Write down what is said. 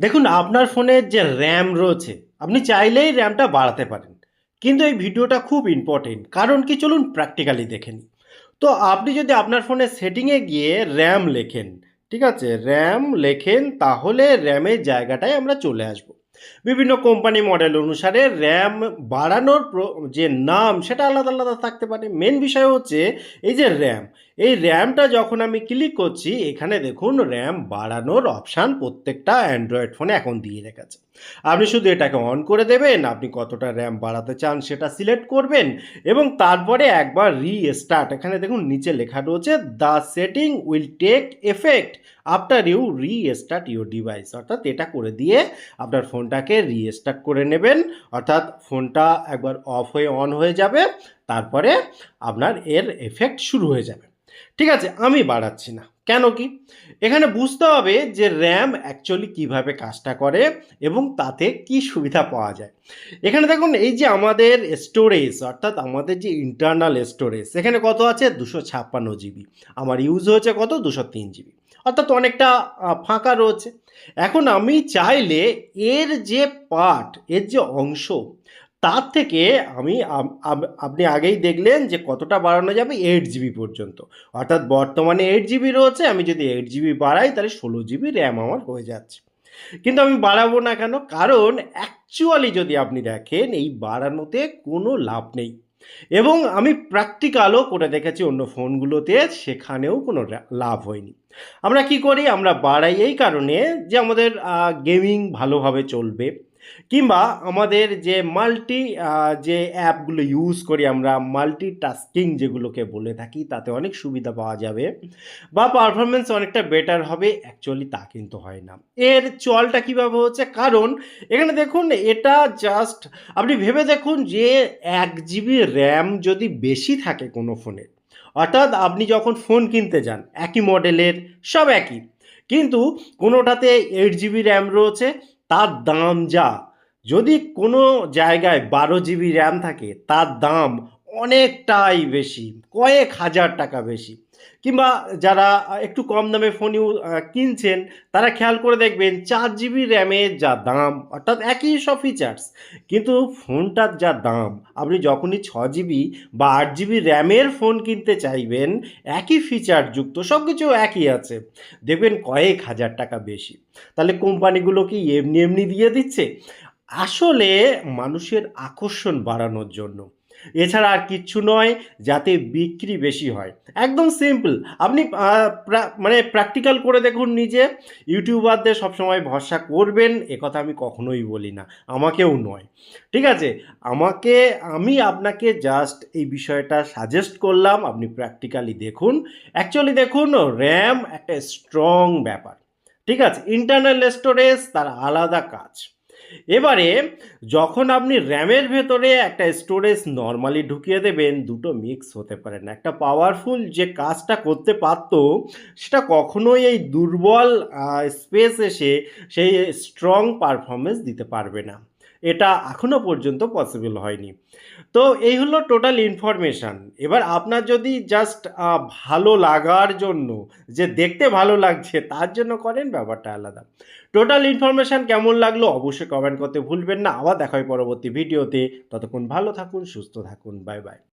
দেখুন, আপনার ফোনের যে র্যাম রয়েছে, আপনি চাইলেই র্যামটা বাড়াতে পারেন। কিন্তু এই ভিডিওটা খুব ইম্পর্টেন্ট কারণ কি চলুন প্র্যাকটিক্যালি দেখে তো আপনি যদি আপনার ফোনে সেটিংয়ে গিয়ে র্যাম লেখেন, ঠিক আছে? র্যাম লেখেন, তাহলে র্যামের জায়গাটায় আমরা চলে আসব। বিভিন্ন কোম্পানি মডেল অনুসারে র্যাম বাড়ানোর যে নাম সেটা আলাদা আলাদা থাকতে পারে। মেন বিষয় হচ্ছে এই যে র্যাম, এই র্যামটা যখন আমি ক্লিক করছি, এখানে দেখুন র্যাম বাড়ানোর অপশান প্রত্যেকটা অ্যান্ড্রয়েড ফোনে এখন দিয়ে রেখেছে। আপনি শুধু এটাকে অন করে দেবেন, আপনি কতটা র্যাম বাড়াতে চান সেটা সিলেক্ট করবেন এবং তারপরে একবার রিস্টার্ট। এখানে দেখুন নিচে লেখা রয়েছে, the setting will take effect after you restart your device. অর্থাৎ এটা করে দিয়ে আপনার ফোনটাকে রিস্টার্ট করে নেবেন। অর্থাৎ ফোনটা একবার অফ হয়ে অন হয়ে যাবে, তারপরে আপনার এর এফেক্ট শুরু হয়ে যাবে। ঠিক আছে, আমি বাড়াচ্ছি না। কেন কি? এখানে বুঝতে হবে যে র্যাম অ্যাকচুয়ালি কীভাবে কাজটা করে এবং তাতে কি সুবিধা পাওয়া যায়। এখানে দেখুন, এই যে আমাদের স্টোরেজ, অর্থাৎ আমাদের যে ইন্টারনাল স্টোরেজ এখানে কত আছে? দুশো ছাপ্পান্ন জিবি। আমার ইউজ হয়েছে কত? দুশো তিন জিবি। অর্থাৎ অনেকটা ফাঁকা রয়েছে। এখন আমি চাইলে এর যে পার্ট, এর যে অংশ, তার থেকে আমি আপনি আগেই দেখলেন যে কতটা বাড়ানো যাবে এইট জিবি পর্যন্ত। অর্থাৎ বর্তমানে এইট জিবি রয়েছে, আমি যদি এইট জিবি বাড়াই, তাহলে ষোলো জিবি র্যাম আমার হয়ে যাচ্ছে। কিন্তু আমি বাড়াবো না কেন? কারণ অ্যাকচুয়ালি যদি আপনি দেখেন, এই বাড়ানোতে কোনো লাভ নেই। এবং আমি প্র্যাকটিক্যালও করে দেখেছি অন্য ফোনগুলোতে, সেখানেও কোনো লাভ হয়নি। আমরা কি করি? আমরা বাড়াই, এই কারণে যে আমাদের গেমিং ভালোভাবে চলবে। কিংবা আমাদের যে মাল্টি যে অ্যাপগুলো ইউজ করি আমরা মাল্টি টাস্কিং যেগুলোকে বলে থাকি, তাতে অনেক সুবিধা পাওয়া যাবে বা পারফরমেন্স অনেকটা বেটার হবে। অ্যাকচুয়ালি তা কিন্তু হয় না। এর চলটা কীভাবে হচ্ছে? কারণ এখানে দেখুন, এটা জাস্ট আপনি ভেবে দেখুন যে এক জিবি র্যাম যদি বেশি থাকে কোনো ফোনের অর্থাৎ আপনি যখন ফোন কিনতে যান, একই মডেলের সব একই। কিন্তু কোনোটাতে এইট জিবি র্যাম রয়েছে তার দাম যা। যদি কোনো জায়গায় বারো জিবি র্যাম থাকে, তার দাম অনেকটাই বেশি, কয়েক হাজার টাকা বেশি। কিংবা যারা একটু কম দামে ফোন কিনছেন, তারা খেয়াল করে দেখবেন চার জিবি র্যামের যা দাম, অর্থাৎ একই সব ফিচার্স কিন্তু ফোনটার যা দাম, আপনি যখনই ছ জিবি বা আট জিবি র্যামের ফোন কিনতে চাইবেন, একই ফিচার যুক্ত সব কিছু একই আছে। দেখবেন কয়েক হাজার টাকা বেশি। তাহলে কোম্পানিগুলো কি এমনি এমনি দিয়ে দিচ্ছে? আসলে মানুষের আকর্ষণ বাড়ানোর জন্য এছাড়া আর কিচ্ছু নয়, যাতে বিক্রি বেশি হয়। একদম সিম্পল আপনি মানে প্র্যাকটিক্যাল করে দেখুন নিজে। ইউটিউবারদের সবসময় ভরসা করবেন একথা আমি কখনোই বলি না। আমাকেও নয়। ঠিক আছে? আমাকে, আমি আপনাকে জাস্ট এই বিষয়টা সাজেস্ট করলাম, আপনি প্র্যাকটিক্যালি দেখুন। অ্যাকচুয়ালি দেখুন র্যাম একটা স্ট্রং ব্যাপার। ঠিক আছে? ইন্টারনাল স্টোরেজ তার আলাদা কাজ। এবারে, যখন আপনি র্যামের ভেতরে একটা স্টোরেজ নর্মালি ঢুকিয়ে দেবেন, দুটো মিক্স হতে পারে না। একটা পাওয়ারফুল যে কাজটা করতে পারত, সেটা কখনোই এই দুর্বল স্পেস এসে সেই স্ট্রং পারফরমেন্স দিতে পারবে না। এটা এখনও পর্যন্ত পসিবল হয়নি। তো এই হলো টোটাল ইনফরমেশান এবার আপনার যদি জাস্ট ভালো লাগার জন্য, যে দেখতে ভালো লাগছে, তার জন্য করেন, ব্যাপারটা আলাদা। টোটাল ইনফরমেশান কেমন লাগল, অবশ্যই কমেন্ট করতে ভুলবেন না। আবার দেখা হয় পরবর্তী ভিডিওতে ততক্ষণ ভালো থাকুন, সুস্থ থাকুন। Bye bye